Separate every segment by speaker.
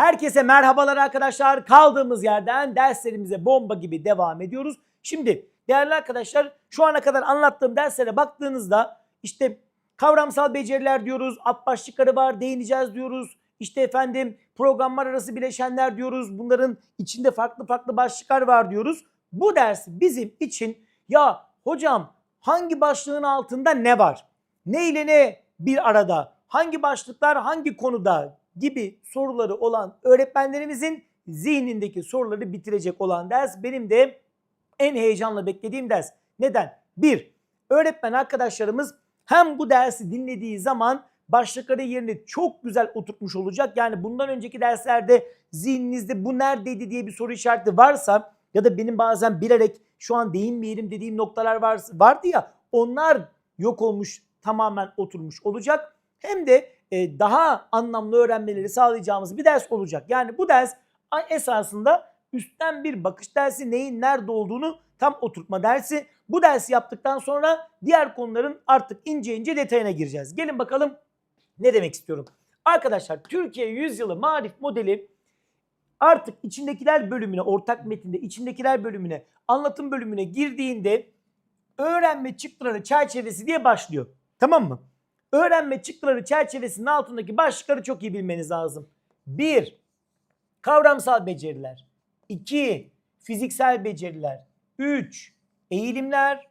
Speaker 1: Herkese merhabalar arkadaşlar. Kaldığımız yerden derslerimize bomba gibi devam ediyoruz. Şimdi değerli arkadaşlar şu ana kadar anlattığım derslere baktığınızda işte kavramsal beceriler diyoruz, alt başlıkları var, değineceğiz diyoruz. İşte efendim programlar arası bileşenler diyoruz. Bunların içinde farklı farklı başlıklar var diyoruz. Bu ders bizim için ya hocam hangi başlığın altında ne var? Ne ile ne bir arada? Hangi başlıklar hangi konuda gibi soruları olan öğretmenlerimizin zihnindeki soruları bitirecek olan ders benim de en heyecanla beklediğim ders. Neden? Bir, öğretmen arkadaşlarımız hem bu dersi dinlediği zaman başlıkları yerine çok güzel oturtmuş olacak. Yani bundan önceki derslerde zihninizde bu neredeydi diye bir soru işareti varsa ya da benim bazen bilerek şu an değinmeyelim dediğim noktalar var, vardı ya onlar yok olmuş tamamen oturmuş olacak. Hem de e, daha anlamlı öğrenmeleri sağlayacağımız bir ders olacak. Yani bu ders esasında üstten bir bakış dersi neyin nerede olduğunu tam oturtma dersi. Bu dersi yaptıktan sonra diğer konuların artık ince ince detayına gireceğiz. Gelin bakalım ne demek istiyorum. Arkadaşlar Türkiye Yüzyılı Marif Modeli artık içindekiler bölümüne, ortak metinde içindekiler bölümüne, anlatım bölümüne girdiğinde öğrenme çıktıları çerçevesi diye başlıyor. Tamam mı? Öğrenme çıktıları çerçevesinin altındaki başlıkları çok iyi bilmeniz lazım. 1. Kavramsal beceriler. 2. Fiziksel beceriler. 3. Eğilimler.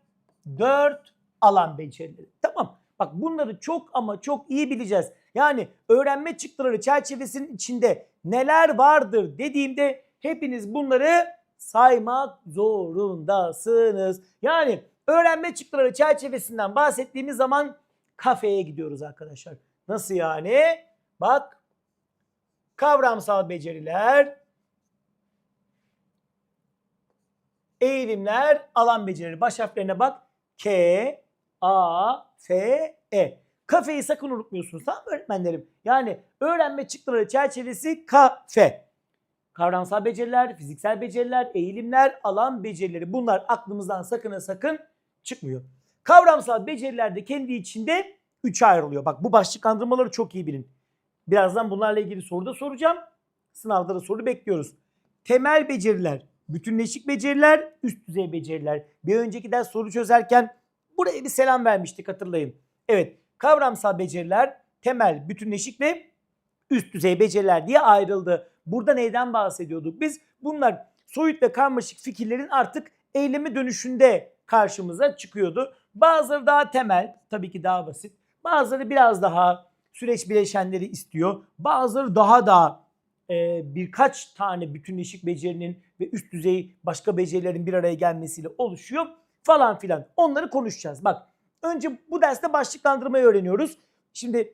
Speaker 1: 4. Alan becerileri. Tamam. Bak bunları çok ama çok iyi bileceğiz. Yani öğrenme çıktıları çerçevesinin içinde neler vardır dediğimde hepiniz bunları saymak zorundasınız. Yani öğrenme çıktıları çerçevesinden bahsettiğimiz zaman kafeye gidiyoruz arkadaşlar. Nasıl yani? Bak kavramsal beceriler, eğilimler, alan becerileri. Baş harflerine bak. K, A, F, E. Kafeyi sakın unutmuyorsunuz tamam mı öğretmenlerim? Yani öğrenme çıktıları çerçevesi kafe. Kavramsal beceriler, fiziksel beceriler, eğilimler, alan becerileri bunlar aklımızdan sakın sakın çıkmıyor. Kavramsal beceriler de kendi içinde üçe ayrılıyor. Bak bu başlıklandırmaları çok iyi bilin. Birazdan bunlarla ilgili soru da soracağım. Sınavda da soru bekliyoruz. Temel beceriler, bütünleşik beceriler, üst düzey beceriler. Bir önceki ders soru çözerken buraya bir selam vermiştik hatırlayın. Evet kavramsal beceriler, temel, bütünleşik ve üst düzey beceriler diye ayrıldı. Burada neyden bahsediyorduk biz? Bunlar soyut ve karmaşık fikirlerin artık eyleme dönüşünde karşımıza çıkıyordu. Bazıları daha temel, tabii ki daha basit. Bazıları biraz daha süreç bileşenleri istiyor. Bazıları daha da e, birkaç tane bütünleşik becerinin ve üst düzey başka becerilerin bir araya gelmesiyle oluşuyor falan filan. Onları konuşacağız. Bak önce bu derste başlıklandırmayı öğreniyoruz. Şimdi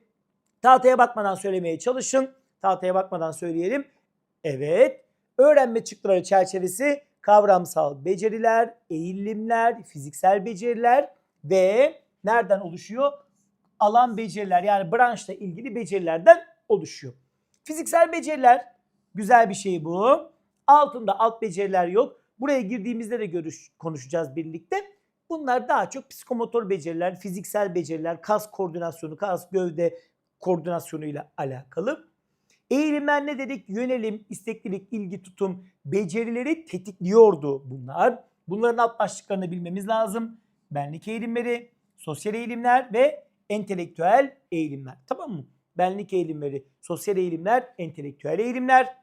Speaker 1: tahtaya bakmadan söylemeye çalışın. Tahtaya bakmadan söyleyelim. Evet. Öğrenme çıktıları çerçevesi kavramsal beceriler, eğilimler, fiziksel beceriler ve nereden oluşuyor? Alan beceriler yani branşla ilgili becerilerden oluşuyor. Fiziksel beceriler güzel bir şey bu. Altında alt beceriler yok. Buraya girdiğimizde de görüş, konuşacağız birlikte. Bunlar daha çok psikomotor beceriler, fiziksel beceriler, kas koordinasyonu, kas gövde koordinasyonuyla alakalı. Eğilimler ne dedik? Yönelim, isteklilik, ilgi tutum becerileri tetikliyordu bunlar. Bunların alt başlıklarını bilmemiz lazım. Benlik eğilimleri, sosyal eğilimler ve entelektüel eğilimler. Tamam mı? Benlik eğilimleri, sosyal eğilimler, entelektüel eğilimler.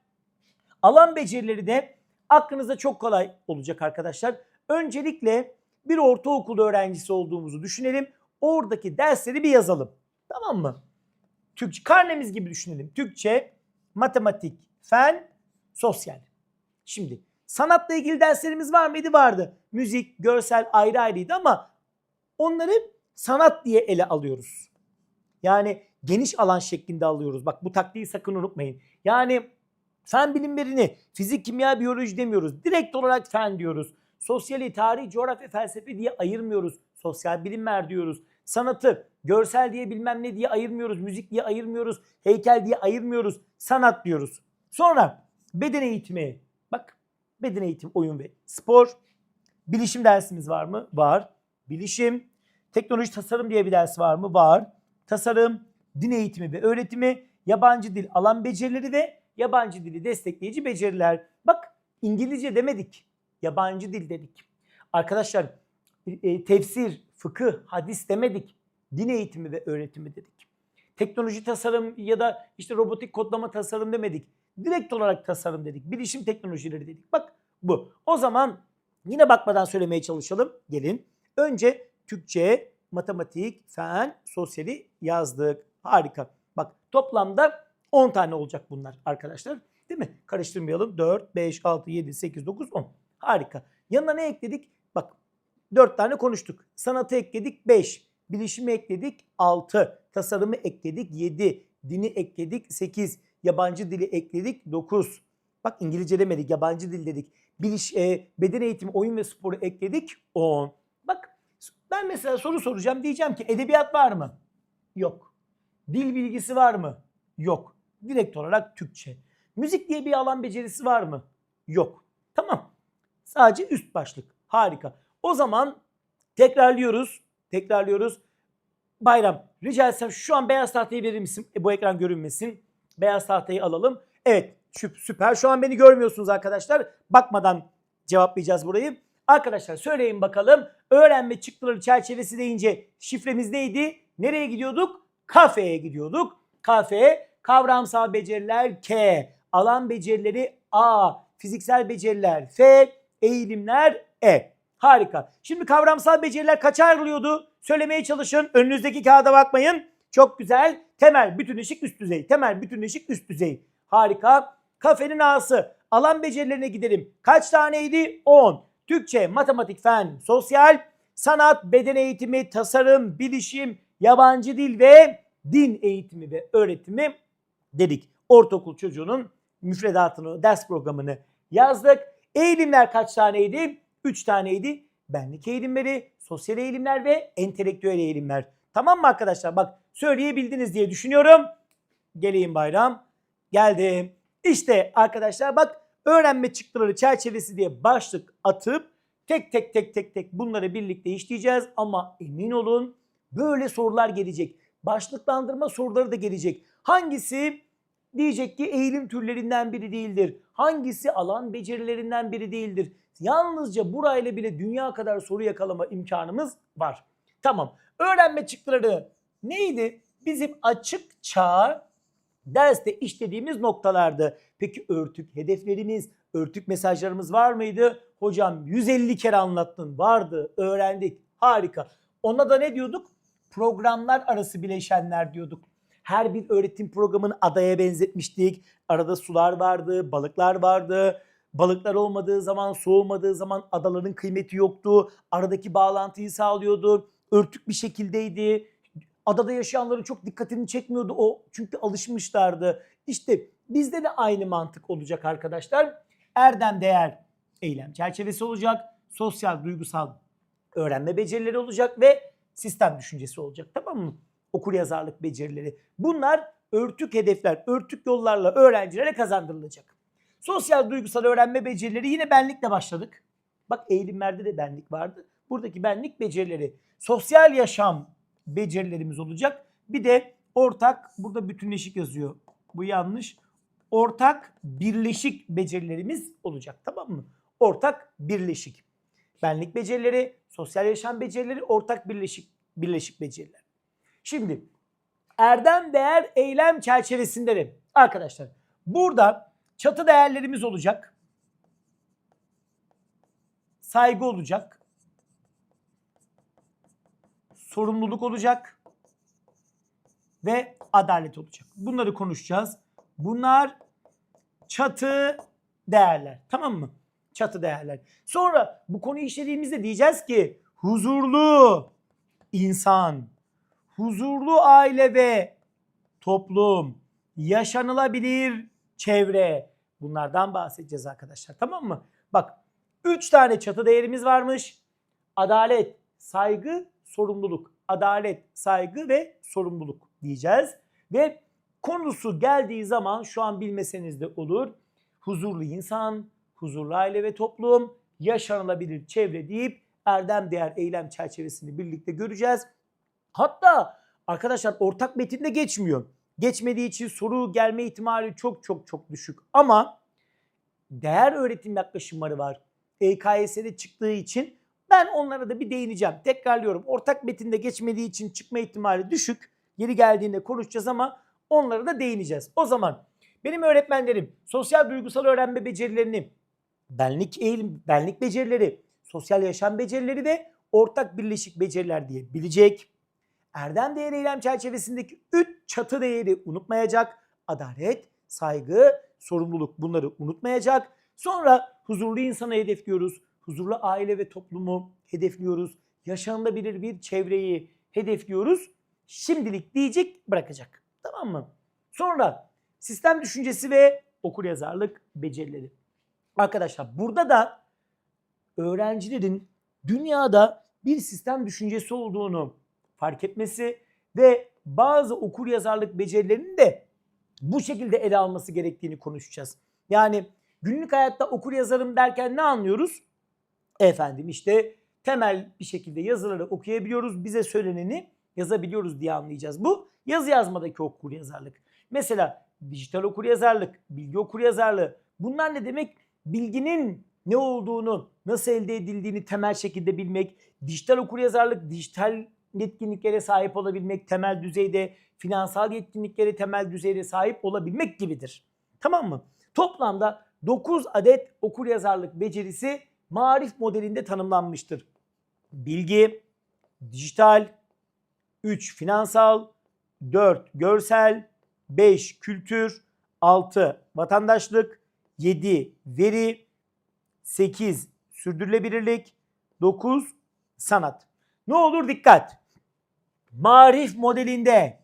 Speaker 1: Alan becerileri de aklınızda çok kolay olacak arkadaşlar. Öncelikle bir ortaokul öğrencisi olduğumuzu düşünelim. Oradaki dersleri bir yazalım. Tamam mı? Türkçe karnemiz gibi düşünelim. Türkçe, matematik, fen, sosyal. Şimdi sanatla ilgili derslerimiz var mıydı? Vardı. Müzik, görsel ayrı ayrıydı ama onları sanat diye ele alıyoruz. Yani geniş alan şeklinde alıyoruz. Bak bu taktiği sakın unutmayın. Yani fen bilimlerini fizik, kimya, biyoloji demiyoruz. Direkt olarak fen diyoruz. Sosyali, tarih, coğrafya, felsefe diye ayırmıyoruz. Sosyal bilimler diyoruz. Sanatı, görsel diye bilmem ne diye ayırmıyoruz. Müzik diye ayırmıyoruz. Heykel diye ayırmıyoruz. Sanat diyoruz. Sonra beden eğitimi. Bak beden eğitimi, oyun ve spor. Bilişim dersimiz var mı? Var. Bilişim. Teknoloji tasarım diye bir ders var mı? Var. Tasarım, din eğitimi ve öğretimi, yabancı dil alan becerileri ve yabancı dili destekleyici beceriler. Bak İngilizce demedik. Yabancı dil dedik. Arkadaşlar e, tefsir, fıkıh, hadis demedik. Din eğitimi ve öğretimi dedik. Teknoloji tasarım ya da işte robotik kodlama tasarım demedik. Direkt olarak tasarım dedik. Bilişim teknolojileri dedik. Bak bu. O zaman yine bakmadan söylemeye çalışalım. Gelin. Önce Türkçe, matematik, fen, sosyali yazdık. Harika. Bak toplamda 10 tane olacak bunlar arkadaşlar. Değil mi? Karıştırmayalım. 4, 5, 6, 7, 8, 9, 10. Harika. Yanına ne ekledik? Bak 4 tane konuştuk. Sanatı ekledik 5. Bilişimi ekledik 6. Tasarımı ekledik 7. Dini ekledik 8. Yabancı dili ekledik 9. Bak İngilizce demedik yabancı dil dedik. Biliş, e, beden eğitimi, oyun ve sporu ekledik 10. Ben mesela soru soracağım diyeceğim ki edebiyat var mı? Yok. Dil bilgisi var mı? Yok. Direkt olarak Türkçe. Müzik diye bir alan becerisi var mı? Yok. Tamam. Sadece üst başlık. Harika. O zaman tekrarlıyoruz. Tekrarlıyoruz. Bayram rica etsem şu an beyaz tahtayı verir misin? E, bu ekran görünmesin. Beyaz tahtayı alalım. Evet süper. Şu an beni görmüyorsunuz arkadaşlar. Bakmadan cevaplayacağız burayı. Arkadaşlar söyleyin bakalım. Öğrenme çıktıları çerçevesi deyince şifremiz neydi? Nereye gidiyorduk? Kafeye gidiyorduk. Kafe, kavramsal beceriler K, alan becerileri A, fiziksel beceriler F, eğilimler E. Harika. Şimdi kavramsal beceriler kaça ayrılıyordu? Söylemeye çalışın. Önünüzdeki kağıda bakmayın. Çok güzel. Temel, bütünleşik, üst düzey. Temel, bütünleşik, üst düzey. Harika. Kafenin A'sı. Alan becerilerine gidelim. Kaç taneydi? 10. Türkçe, matematik, fen, sosyal, sanat, beden eğitimi, tasarım, bilişim, yabancı dil ve din eğitimi ve öğretimi dedik. Ortaokul çocuğunun müfredatını, ders programını yazdık. Eğilimler kaç taneydi? 3 taneydi. Benlik eğilimleri, sosyal eğilimler ve entelektüel eğilimler. Tamam mı arkadaşlar? Bak söyleyebildiniz diye düşünüyorum. Geleyim bayram. Geldim. İşte arkadaşlar bak öğrenme çıktıları çerçevesi diye başlık atıp tek tek tek tek tek bunları birlikte işleyeceğiz ama emin olun böyle sorular gelecek. Başlıklandırma soruları da gelecek. Hangisi diyecek ki eğilim türlerinden biri değildir. Hangisi alan becerilerinden biri değildir. Yalnızca burayla bile dünya kadar soru yakalama imkanımız var. Tamam. Öğrenme çıktıları neydi? Bizim açıkça derste işlediğimiz noktalardı. Peki örtük hedeflerimiz, örtük mesajlarımız var mıydı? Hocam 150 kere anlattın. Vardı, öğrendik. Harika. Ona da ne diyorduk? Programlar arası bileşenler diyorduk. Her bir öğretim programını adaya benzetmiştik. Arada sular vardı, balıklar vardı. Balıklar olmadığı zaman, soğumadığı zaman adaların kıymeti yoktu. Aradaki bağlantıyı sağlıyordu. Örtük bir şekildeydi. Adada yaşayanların çok dikkatini çekmiyordu o çünkü alışmışlardı. İşte bizde de aynı mantık olacak arkadaşlar. Erdem değer eylem çerçevesi olacak. Sosyal, duygusal öğrenme becerileri olacak ve sistem düşüncesi olacak. Tamam mı? Okur yazarlık becerileri. Bunlar örtük hedefler, örtük yollarla öğrencilere kazandırılacak. Sosyal duygusal öğrenme becerileri yine benlikle başladık. Bak eğilimlerde de benlik vardı. Buradaki benlik becerileri. Sosyal yaşam becerilerimiz olacak. Bir de ortak burada bütünleşik yazıyor. Bu yanlış. Ortak birleşik becerilerimiz olacak. Tamam mı? Ortak birleşik. Benlik becerileri, sosyal yaşam becerileri, ortak birleşik birleşik beceriler. Şimdi erdem değer eylem çerçevesinde de arkadaşlar burada çatı değerlerimiz olacak. Saygı olacak. Sorumluluk olacak. Ve adalet olacak. Bunları konuşacağız. Bunlar çatı değerler. Tamam mı? Çatı değerler. Sonra bu konuyu işlediğimizde diyeceğiz ki huzurlu insan, huzurlu aile ve toplum, yaşanılabilir çevre. Bunlardan bahsedeceğiz arkadaşlar. Tamam mı? Bak 3 tane çatı değerimiz varmış. Adalet, saygı, sorumluluk. Adalet, saygı ve sorumluluk diyeceğiz. Ve konusu geldiği zaman şu an bilmeseniz de olur. Huzurlu insan, huzurlu aile ve toplum, yaşanılabilir çevre deyip erdem değer eylem çerçevesini birlikte göreceğiz. Hatta arkadaşlar ortak metinde geçmiyor. geçmediği için soru gelme ihtimali çok çok çok düşük. Ama değer öğretim yaklaşımları var. EKS'de çıktığı için ben onlara da bir değineceğim. Tekrarlıyorum. Ortak metinde geçmediği için çıkma ihtimali düşük. Yeri geldiğinde konuşacağız ama onlara da değineceğiz. O zaman benim öğretmenlerim sosyal duygusal öğrenme becerilerini, benlik eğilim, benlik becerileri, sosyal yaşam becerileri ve ortak birleşik beceriler diye bilecek. Erdem değeri eylem çerçevesindeki 3 çatı değeri unutmayacak. Adalet, saygı, sorumluluk bunları unutmayacak. Sonra huzurlu insanı hedefliyoruz. Huzurlu aile ve toplumu hedefliyoruz. Yaşanılabilir bir çevreyi hedefliyoruz. Şimdilik diyecek bırakacak. Tamam mı? Sonra sistem düşüncesi ve okuryazarlık becerileri. Arkadaşlar burada da öğrencilerin dünyada bir sistem düşüncesi olduğunu fark etmesi ve bazı okur yazarlık becerilerinin de bu şekilde ele alması gerektiğini konuşacağız. Yani günlük hayatta okur yazarım derken ne anlıyoruz? Efendim işte temel bir şekilde yazıları okuyabiliyoruz. Bize söyleneni yazabiliyoruz diye anlayacağız. Bu yazı yazmadaki okur yazarlık. Mesela dijital okur yazarlık, bilgi okur yazarlığı. Bunlar ne demek? Bilginin ne olduğunu, nasıl elde edildiğini temel şekilde bilmek, dijital okuryazarlık, dijital yetkinliklere sahip olabilmek, temel düzeyde finansal yetkinliklere temel düzeyde sahip olabilmek gibidir. Tamam mı? Toplamda 9 adet okuryazarlık becerisi marif modelinde tanımlanmıştır. Bilgi, dijital, 3 finansal, 4 görsel, 5 kültür, 6 vatandaşlık, 7 veri, 8 sürdürülebilirlik, 9 sanat. Ne olur dikkat. Marif modelinde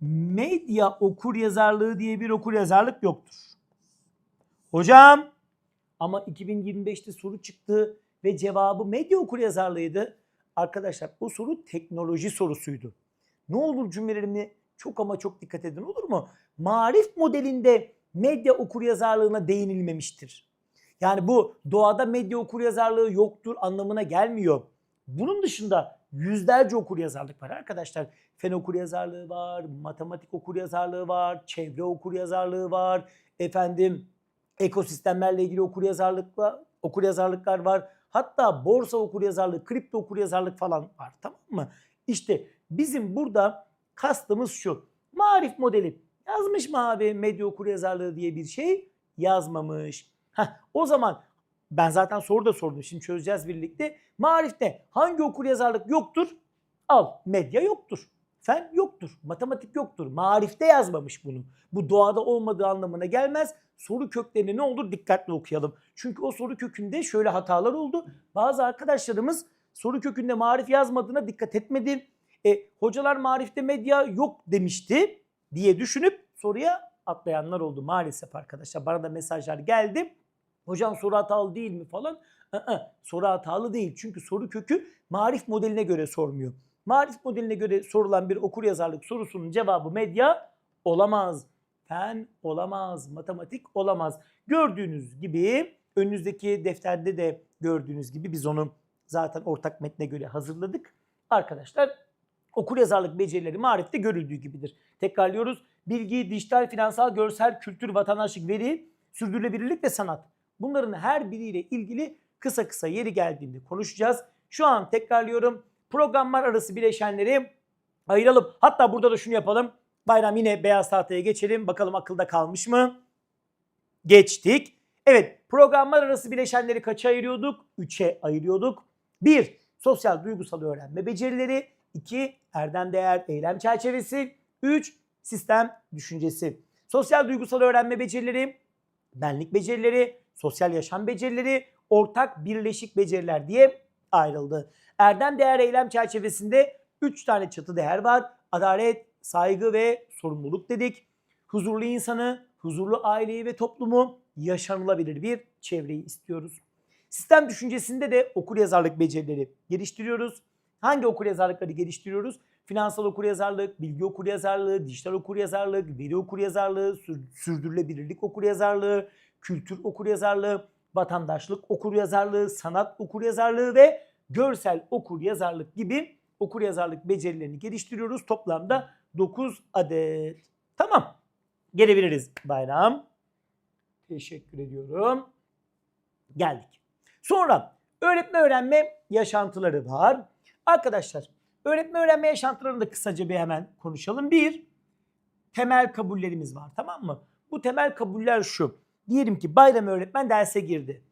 Speaker 1: medya okur yazarlığı diye bir okur yazarlık yoktur. Hocam ama 2025'te soru çıktı ve cevabı medya okur yazarlığıydı. Arkadaşlar o soru teknoloji sorusuydu. Ne olur cümlelerimi çok ama çok dikkat edin olur mu? Marif modelinde medya okur yazarlığına değinilmemiştir. Yani bu doğada medya okur yazarlığı yoktur anlamına gelmiyor. Bunun dışında yüzlerce okur yazarlık var arkadaşlar. Fen okur yazarlığı var, matematik okur yazarlığı var, çevre okur yazarlığı var. Efendim ekosistemlerle ilgili okur yazarlıklar, okur yazarlıklar var. Hatta borsa okur yazarlığı, kripto okur yazarlık falan var. Tamam mı? İşte bizim burada kastımız şu. Marif modeli yazmış mı abi medya okur yazarlığı diye bir şey? Yazmamış. Heh, o zaman ben zaten soru da sordum. Şimdi çözeceğiz birlikte. Marifte hangi okur yazarlık yoktur? Al. Medya yoktur. Fen yoktur. Matematik yoktur. Marifte yazmamış bunu. Bu doğada olmadığı anlamına gelmez. Soru köklerini ne olur dikkatli okuyalım. Çünkü o soru kökünde şöyle hatalar oldu. Bazı arkadaşlarımız soru kökünde marif yazmadığına dikkat etmedi. E, hocalar marifte medya yok demişti diye düşünüp soruya atlayanlar oldu maalesef arkadaşlar. Bana da mesajlar geldi. Hocam soru hatalı değil mi falan. Aa, soru hatalı değil. Çünkü soru kökü marif modeline göre sormuyor. Marif modeline göre sorulan bir okur yazarlık sorusunun cevabı medya olamaz. Fen olamaz. Matematik olamaz. Gördüğünüz gibi önünüzdeki defterde de gördüğünüz gibi biz onu zaten ortak metne göre hazırladık. Arkadaşlar okur yazarlık becerileri marifte görüldüğü gibidir. Tekrarlıyoruz. Bilgi, dijital, finansal, görsel, kültür, vatandaşlık, veri, sürdürülebilirlik ve sanat. Bunların her biriyle ilgili kısa kısa yeri geldiğinde konuşacağız. Şu an tekrarlıyorum. Programlar arası bileşenleri ayıralım. Hatta burada da şunu yapalım. Bayram yine beyaz tahtaya geçelim. Bakalım akılda kalmış mı? Geçtik. Evet programlar arası bileşenleri kaça ayırıyorduk? 3'e ayırıyorduk. 1. Sosyal duygusal öğrenme becerileri. 2. Erdem değer eylem çerçevesi. 3. Sistem düşüncesi. Sosyal duygusal öğrenme becerileri, benlik becerileri, sosyal yaşam becerileri, ortak birleşik beceriler diye ayrıldı. Erdem değer eylem çerçevesinde 3 tane çatı değer var. Adalet, saygı ve sorumluluk dedik. Huzurlu insanı, huzurlu aileyi ve toplumu, yaşanılabilir bir çevreyi istiyoruz. Sistem düşüncesinde de okur yazarlık becerileri geliştiriyoruz. Hangi okur yazarlıkları geliştiriyoruz? Finansal okur yazarlık, bilgi okur yazarlığı, dijital okur yazarlık, veri okur yazarlığı, sürdürülebilirlik okur yazarlığı, kültür okur yazarlığı, vatandaşlık okur yazarlığı, sanat okur yazarlığı ve görsel okur yazarlık gibi okur yazarlık becerilerini geliştiriyoruz. Toplamda 9 adet. Tamam. Gelebiliriz Bayram. Teşekkür ediyorum. Geldik. Sonra öğretme öğrenme yaşantıları var. Arkadaşlar öğretme öğrenme yaşantılarını da kısaca bir hemen konuşalım. Bir, temel kabullerimiz var tamam mı? Bu temel kabuller şu. Diyelim ki Bayram öğretmen derse girdi.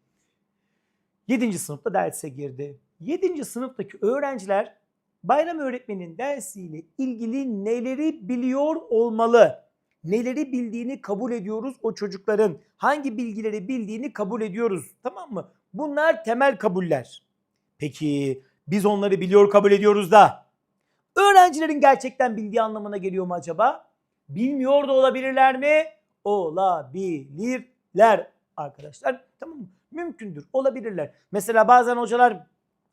Speaker 1: 7. sınıfta derse girdi. 7. sınıftaki öğrenciler Bayram öğretmenin dersiyle ilgili neleri biliyor olmalı? Neleri bildiğini kabul ediyoruz o çocukların. Hangi bilgileri bildiğini kabul ediyoruz. Tamam mı? Bunlar temel kabuller. Peki biz onları biliyor kabul ediyoruz da öğrencilerin gerçekten bildiği anlamına geliyor mu acaba? Bilmiyor da olabilirler mi? Olabilirler arkadaşlar. Tamam mı? Mümkündür. Olabilirler. Mesela bazen hocalar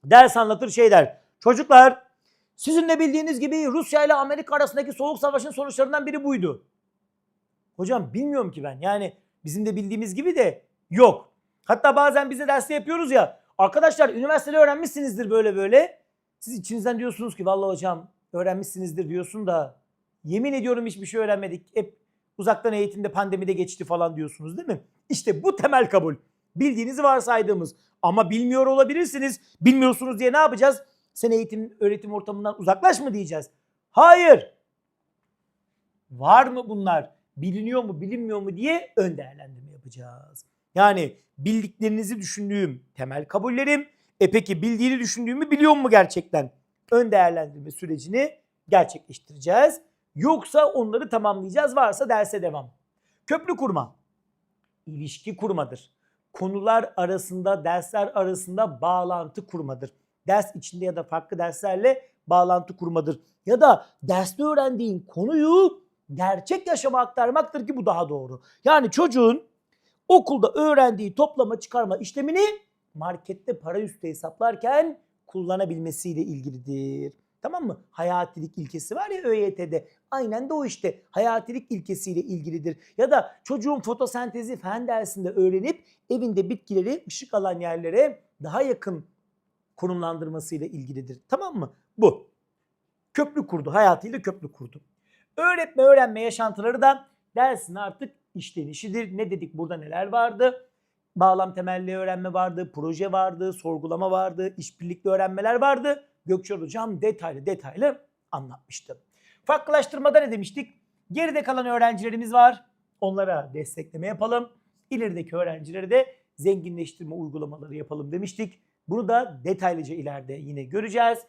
Speaker 1: ders anlatır şey der. Çocuklar sizin de bildiğiniz gibi Rusya ile Amerika arasındaki soğuk savaşın sonuçlarından biri buydu. Hocam bilmiyorum ki ben. Yani bizim de bildiğimiz gibi de yok. Hatta bazen bize derste yapıyoruz ya. Arkadaşlar üniversitede öğrenmişsinizdir böyle böyle. Siz içinizden diyorsunuz ki vallahi hocam öğrenmişsinizdir diyorsun da yemin ediyorum hiçbir şey öğrenmedik. Hep uzaktan eğitimde pandemide geçti falan diyorsunuz değil mi? İşte bu temel kabul. Bildiğinizi varsaydığımız ama bilmiyor olabilirsiniz. Bilmiyorsunuz diye ne yapacağız? Sen eğitim öğretim ortamından uzaklaş mı diyeceğiz? Hayır. Var mı bunlar? Biliniyor mu bilinmiyor mu diye ön değerlendirme yapacağız. Yani bildiklerinizi düşündüğüm temel kabullerim. E peki bildiğini düşündüğümü biliyor mu gerçekten? Ön değerlendirme sürecini gerçekleştireceğiz. Yoksa onları tamamlayacağız. Varsa derse devam. Köprü kurma. İlişki kurmadır. Konular arasında, dersler arasında bağlantı kurmadır. Ders içinde ya da farklı derslerle bağlantı kurmadır. Ya da derste öğrendiğin konuyu gerçek yaşama aktarmaktır ki bu daha doğru. Yani çocuğun okulda öğrendiği toplama çıkarma işlemini markette para üstü hesaplarken kullanabilmesiyle ilgilidir. Tamam mı? Hayatilik ilkesi var ya ÖYT'de. Aynen de o işte. Hayatilik ilkesiyle ilgilidir. Ya da çocuğun fotosentezi fen dersinde öğrenip evinde bitkileri ışık alan yerlere daha yakın konumlandırmasıyla ilgilidir. Tamam mı? Bu. Köprü kurdu. Hayatıyla köprü kurdu. Öğretme öğrenme yaşantıları da dersin artık işlenişidir. Ne dedik burada neler vardı? Bağlam temelli öğrenme vardı, proje vardı, sorgulama vardı, işbirlikli öğrenmeler vardı. Gökçe Hocam detaylı detaylı anlatmıştı. Farklılaştırmada ne demiştik? Geride kalan öğrencilerimiz var. Onlara destekleme yapalım. İlerideki öğrencileri de zenginleştirme uygulamaları yapalım demiştik. Bunu da detaylıca ileride yine göreceğiz.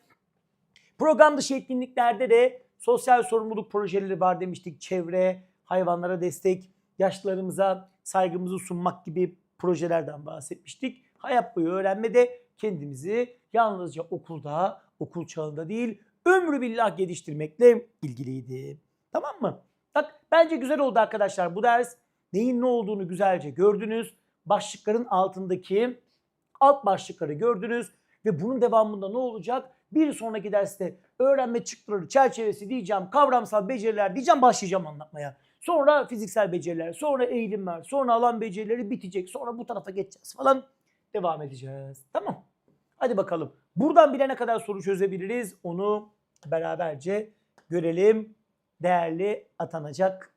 Speaker 1: Program dışı etkinliklerde de sosyal sorumluluk projeleri var demiştik. Çevre, hayvanlara destek, yaşlılarımıza saygımızı sunmak gibi projelerden bahsetmiştik. Hayat boyu öğrenmede kendimizi yalnızca okulda, okul çağında değil, ömrü billah geliştirmekle ilgiliydi. Tamam mı? Bak bence güzel oldu arkadaşlar bu ders. Neyin ne olduğunu güzelce gördünüz. Başlıkların altındaki alt başlıkları gördünüz ve bunun devamında ne olacak? Bir sonraki derste öğrenme çıktıları çerçevesi diyeceğim, kavramsal beceriler diyeceğim, başlayacağım anlatmaya. Sonra fiziksel beceriler, sonra eğilimler, sonra alan becerileri bitecek. Sonra bu tarafa geçeceğiz falan. Devam edeceğiz. Tamam. Hadi bakalım. Buradan bile ne kadar soru çözebiliriz onu beraberce görelim. Değerli atanacak,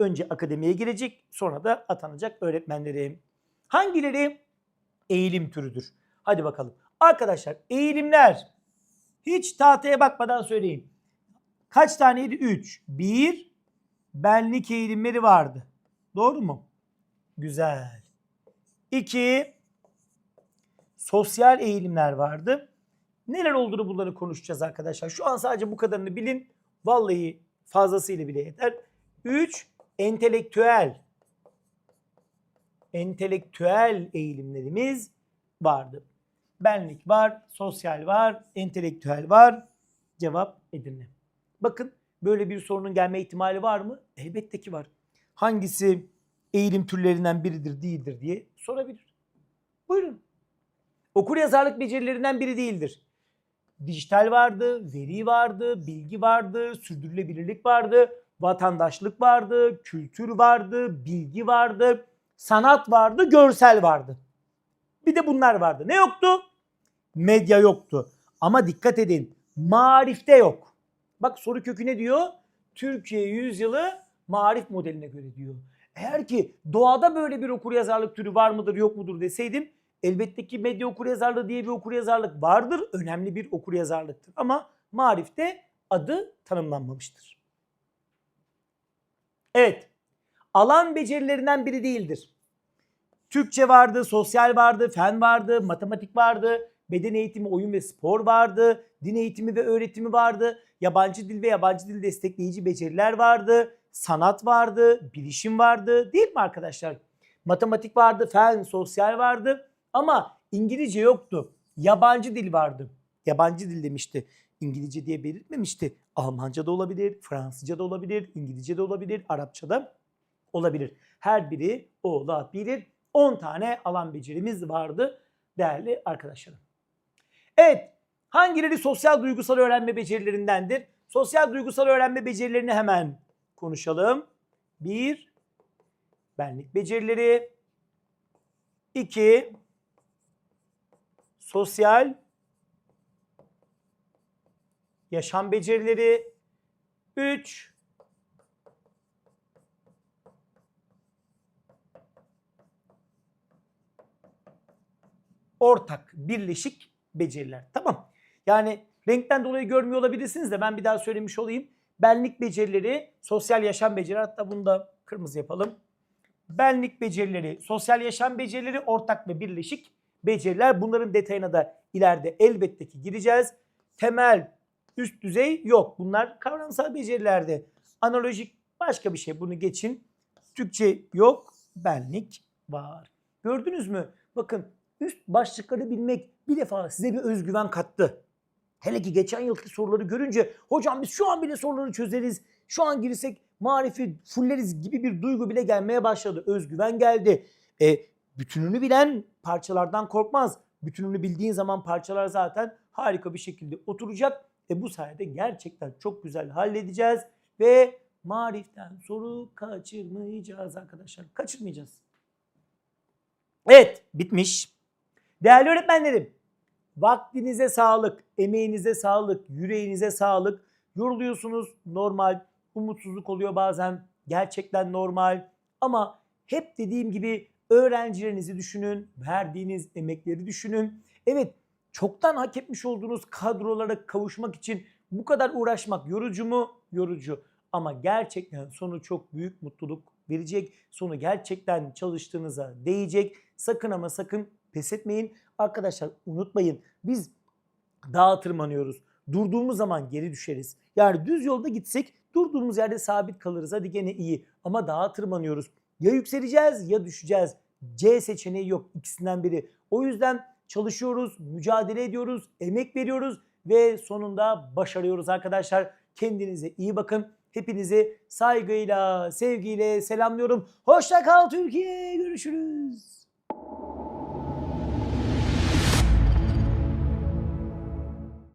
Speaker 1: önce akademiye girecek, sonra da atanacak öğretmenlerim. Hangileri eğilim türüdür? Hadi bakalım. Arkadaşlar eğilimler hiç tahtaya bakmadan söyleyeyim. Kaç taneydi? 3. 1 benlik eğilimleri vardı. Doğru mu? Güzel. 2 sosyal eğilimler vardı. Neler olduğunu bunları konuşacağız arkadaşlar. Şu an sadece bu kadarını bilin. Vallahi fazlasıyla bile yeter. 3 entelektüel entelektüel eğilimlerimiz vardı. Benlik var, sosyal var, entelektüel var. Cevap Edirne. Bakın böyle bir sorunun gelme ihtimali var mı? Elbette ki var. Hangisi eğilim türlerinden biridir değildir diye sorabilir. Buyurun. Okur yazarlık becerilerinden biri değildir. Dijital vardı, veri vardı, bilgi vardı, sürdürülebilirlik vardı, vatandaşlık vardı, kültür vardı, bilgi vardı, sanat vardı, görsel vardı. Bir de bunlar vardı. Ne yoktu? Medya yoktu. Ama dikkat edin. marifte yok. Bak soru kökü ne diyor? Türkiye yüzyılı marif modeline göre diyor. Eğer ki doğada böyle bir okuryazarlık türü var mıdır yok mudur deseydim elbette ki medya okuryazarlığı diye bir okuryazarlık vardır. Önemli bir okuryazarlıktır. Ama marifte adı tanımlanmamıştır. Evet. Alan becerilerinden biri değildir. Türkçe vardı, sosyal vardı, fen vardı, matematik vardı, beden eğitimi, oyun ve spor vardı, din eğitimi ve öğretimi vardı, yabancı dil ve yabancı dil destekleyici beceriler vardı, sanat vardı, bilişim vardı değil mi arkadaşlar? Matematik vardı, fen, sosyal vardı ama İngilizce yoktu. Yabancı dil vardı. Yabancı dil demişti. İngilizce diye belirtmemişti. Almanca da olabilir, Fransızca da olabilir, İngilizce de olabilir, Arapça da olabilir. Her biri olabilir. 10 tane alan becerimiz vardı değerli arkadaşlarım. Evet, hangileri sosyal duygusal öğrenme becerilerindendir? Sosyal duygusal öğrenme becerilerini hemen konuşalım. 1. Benlik becerileri. 2. Sosyal yaşam becerileri. 3. ortak, birleşik beceriler. Tamam. Yani renkten dolayı görmüyor olabilirsiniz de ben bir daha söylemiş olayım. Benlik becerileri, sosyal yaşam becerileri hatta bunu da kırmızı yapalım. Benlik becerileri, sosyal yaşam becerileri, ortak ve birleşik beceriler. Bunların detayına da ileride elbette ki gireceğiz. Temel, üst düzey yok. Bunlar kavramsal becerilerde. Analojik başka bir şey. Bunu geçin. Türkçe yok, benlik var. Gördünüz mü? Bakın üst başlıkları bilmek bir defa size bir özgüven kattı. Hele ki geçen yılki soruları görünce hocam biz şu an bile soruları çözeriz. Şu an girsek marifi fulleriz gibi bir duygu bile gelmeye başladı. Özgüven geldi. E, bütününü bilen parçalardan korkmaz. Bütününü bildiğin zaman parçalar zaten harika bir şekilde oturacak. E bu sayede gerçekten çok güzel halledeceğiz. Ve mariften soru kaçırmayacağız arkadaşlar. Kaçırmayacağız. Evet bitmiş. Değerli öğretmenlerim, vaktinize sağlık, emeğinize sağlık, yüreğinize sağlık. Yoruluyorsunuz normal, umutsuzluk oluyor bazen gerçekten normal. Ama hep dediğim gibi öğrencilerinizi düşünün, verdiğiniz emekleri düşünün. Evet çoktan hak etmiş olduğunuz kadrolara kavuşmak için bu kadar uğraşmak yorucu mu? Yorucu. Ama gerçekten sonu çok büyük mutluluk verecek. Sonu gerçekten çalıştığınıza değecek. Sakın ama sakın pes etmeyin. Arkadaşlar unutmayın biz dağa tırmanıyoruz. Durduğumuz zaman geri düşeriz. Yani düz yolda gitsek durduğumuz yerde sabit kalırız. Hadi gene iyi. Ama dağa tırmanıyoruz. Ya yükseleceğiz ya düşeceğiz. C seçeneği yok. ikisinden biri. O yüzden çalışıyoruz, mücadele ediyoruz, emek veriyoruz ve sonunda başarıyoruz arkadaşlar. Kendinize iyi bakın. Hepinizi saygıyla, sevgiyle selamlıyorum. Hoşça kal Türkiye. Görüşürüz.